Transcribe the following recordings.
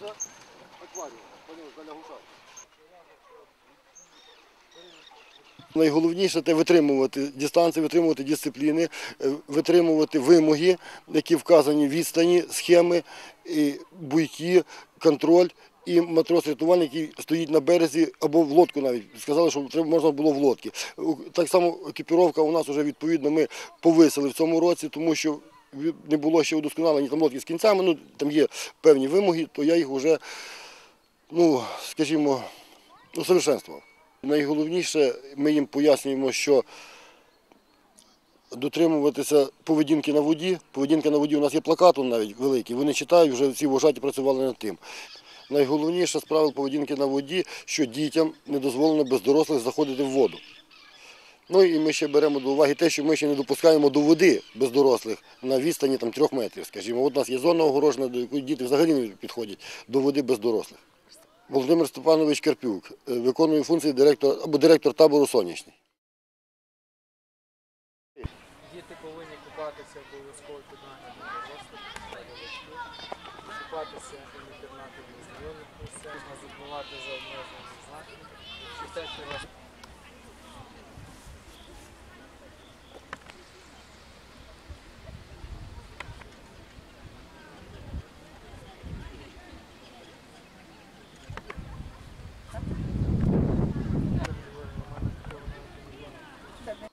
Це акваріум, поняв, для гусак. Найголовніше це витримувати дистанцію, витримувати дисципліни, е, витримувати вимоги, які вказані відстані, схеми, і буйки, контроль. І матрос-рятувальник, який стоїть на березі або в лодку навіть. Сказали, що треба можна було в лодці. Так само екіпіровка у нас вже відповідно ми повисили в цьому році, тому що не було ще удосконалені там лодки з кінцями, ну там є певні вимоги, то я їх вже, ну, скажімо, усовершенствував. Найголовніше, ми їм пояснюємо, що дотримуватися поведінки на воді. Поведінка на воді у нас є плакат навіть великий. Вони читають, вже всі вважаті працювали над тим. Найголовніше з правил поведінки на воді, що дітям не дозволено без дорослих заходити в воду. Ну і ми ще беремо до уваги те, що ми ще не допускаємо до води без дорослих на відстані там, трьох метрів. Скажімо, от у нас є зона огорожена, до якої діти взагалі не підходять до води без дорослих. Володимир Степанович Карпюк е, виконує функції директора або директор табору сонячний. Діти повинні купатися обов'язково під купатися в інтернатах в незнайомих місцях, можна забувати за обмеженими знаками. Якщо те, що вас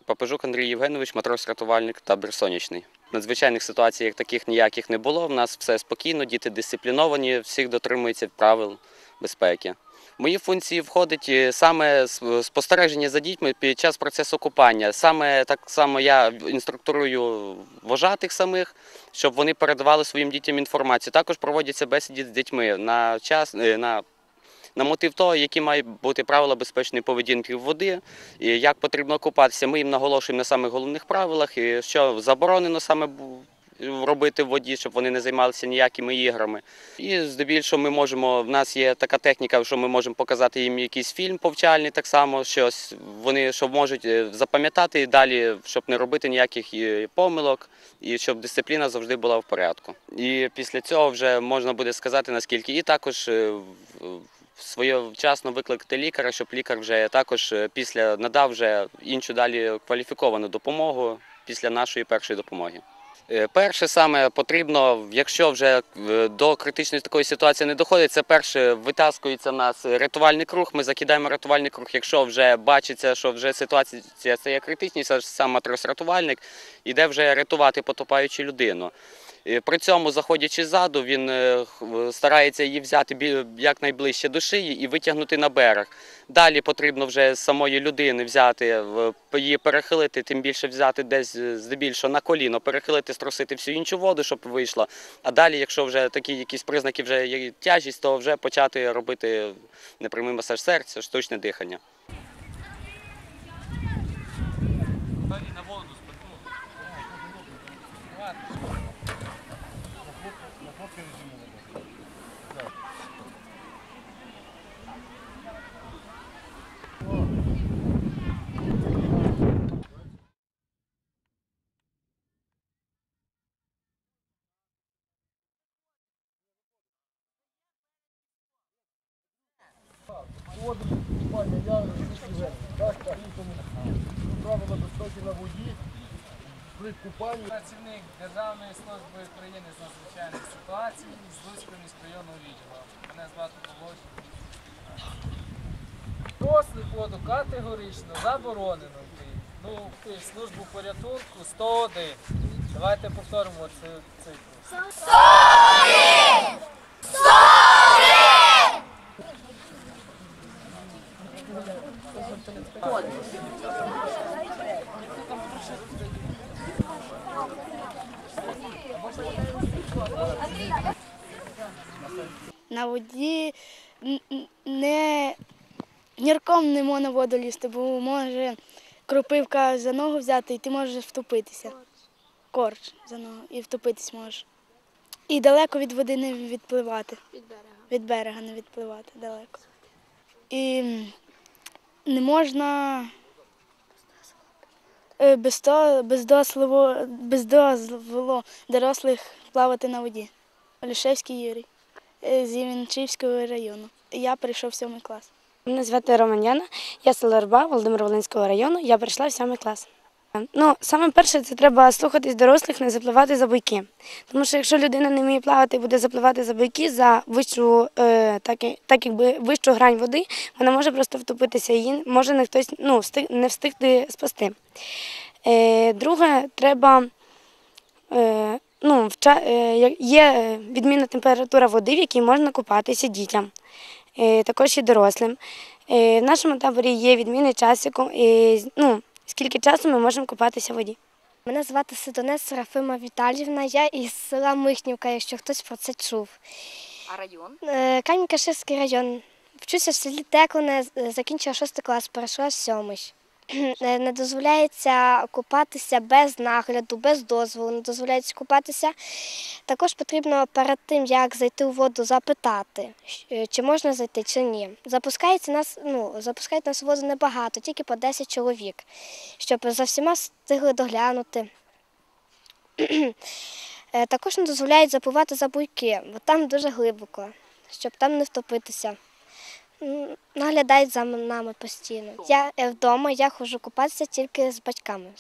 Папажук Андрій Євгенович, матрос-рятувальник табір сонячний. Надзвичайних ситуацій як таких ніяких не було. В нас все спокійно, діти дисципліновані, всіх дотримуються правил безпеки. Мої функції входить е, саме с- спостереження за дітьми під час процесу купання. Саме так само я інструкторую вожатих самих, щоб вони передавали своїм дітям інформацію. Також проводяться бесіди з дітьми на час е, на на мотив того, які мають бути правила безпечної поведінки в води, і як потрібно купатися. Ми їм наголошуємо на самих головних правилах, і що заборонено саме робити в воді, щоб вони не займалися ніякими іграми. І здебільшого ми можемо. В нас є така техніка, що ми можемо показати їм якийсь фільм повчальний, так само щось вони що можуть е, запам'ятати і далі, щоб не робити ніяких е, помилок, і щоб дисципліна завжди була в порядку. І після цього вже можна буде сказати наскільки. І також е, своєчасно викликати лікаря, щоб лікар вже також після надав вже іншу далі кваліфіковану допомогу після нашої першої допомоги. Е, Перше саме потрібно, якщо вже е, до критичної такої ситуації не доходить, це перше витаскується в нас рятувальний круг. Ми закидаємо рятувальний круг. Якщо вже бачиться, що вже ситуація це є сам матрос-рятувальник іде вже рятувати потопаючу людину. Е, При цьому, заходячи ззаду, він е, старається її взяти якнайближче до шиї і витягнути на берег. Далі потрібно вже самої людини взяти, її перехилити, тим більше взяти десь е, здебільшого на коліно, перехилити, струсити всю іншу воду, щоб вийшло. А далі, якщо вже такі якісь признаки вже є тяжість, то вже почати робити непрямий масаж серця, штучне дихання. Правила безпеки на воді при купанні. працівник Державної служби України з надзвичайних ситуацій з Луцького міськрайонного відділу. Мене звати Володь. Дослід воду категорично заборонено. Ну, службу порятунку 101. Давайте повторимо цю цифру. На воді не нірком не можна воду лізти, бо може кропивка за ногу взяти і ти можеш втопитися. Корч за ногу і втопитись можеш. І далеко від води не відпливати. Від берега. Від берега не відпливати далеко. І не можна Е, Без, то, без, дозволу, без дозволу дорослих плавати на воді. Олішевський Юрій з Євенчівського району. Я прийшов в сьомий клас. Мене звати Романяна, я села Рба, Володимир Волинського району. Я прийшла в сьомий клас. Ну, саме перше, це треба слухатись дорослих, не запливати за бойки. Тому що якщо людина не вміє плавати і буде запливати за бойки за вищу, е, так, так якби вищу грань води, вона може просто втопитися, її може не хтось ну, не встигти спасти. Е, друге, треба е, ну, е, є відмінна температура води, в якій можна купатися дітям, е, також і дорослим. Е, в нашому таборі є відмінний час, е, ну, скільки часу ми можемо купатися в воді. Мене звати Сидонець Серафима Віталівна. Я із села Михнівка, якщо хтось про це чув. А район? Е, Камінь-Каширський район. Вчуся в селі Теклине, закінчила шостий клас, перейшла сьомий. Е, Не дозволяється купатися без нагляду, без дозволу, не дозволяється купатися. Також потрібно перед тим, як зайти у воду, запитати, е, чи можна зайти, чи ні. Запускається нас, ну, запускають нас у воду небагато, тільки по 10 чоловік, щоб за всіма встигли доглянути. Е, Також не дозволяють запливати за буйки, бо там дуже глибоко, щоб там не втопитися. Наглядають за нами постійно. Я е, вдома я ходжу купатися тільки з батьками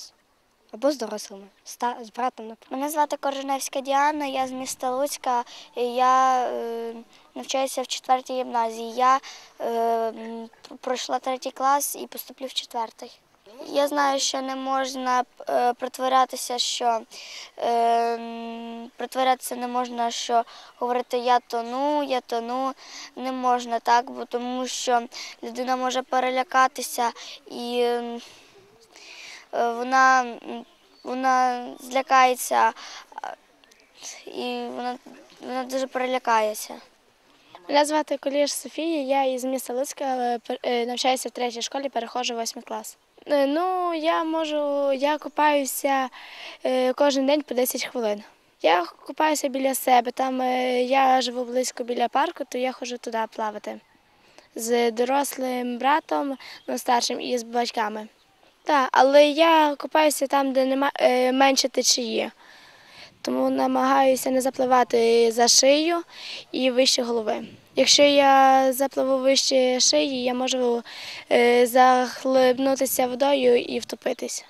або з дорослими, з, братом, наприклад. Мене звати Корженевська Діана, я з міста Луцька. Я е, навчаюся в четвертій гімназії. Я е, пройшла третій клас і поступлю в четвертий. Я знаю, що не можна е, притворятися, що е, притворятися не можна, що говорити я тону, я тону. Не можна так, бо тому що людина може перелякатися і е, вона, вона злякається і вона, вона дуже перелякається. Мене звати Коліш Софія, я із міста Луцька, е, навчаюся в третій школі, переходжу в восьмий клас. Е, Ну, я можу, я купаюся е, кожен день по 10 хвилин. Я купаюся біля себе, там е, я живу близько біля парку, то я ходжу туди плавати з дорослим братом, ну, старшим і з батьками. Так, але я купаюся там, де нема, менше течії. Тому намагаюся не запливати за шию і вище голови. Якщо я запливу вище шиї, я можу захлибнутися водою і втопитися.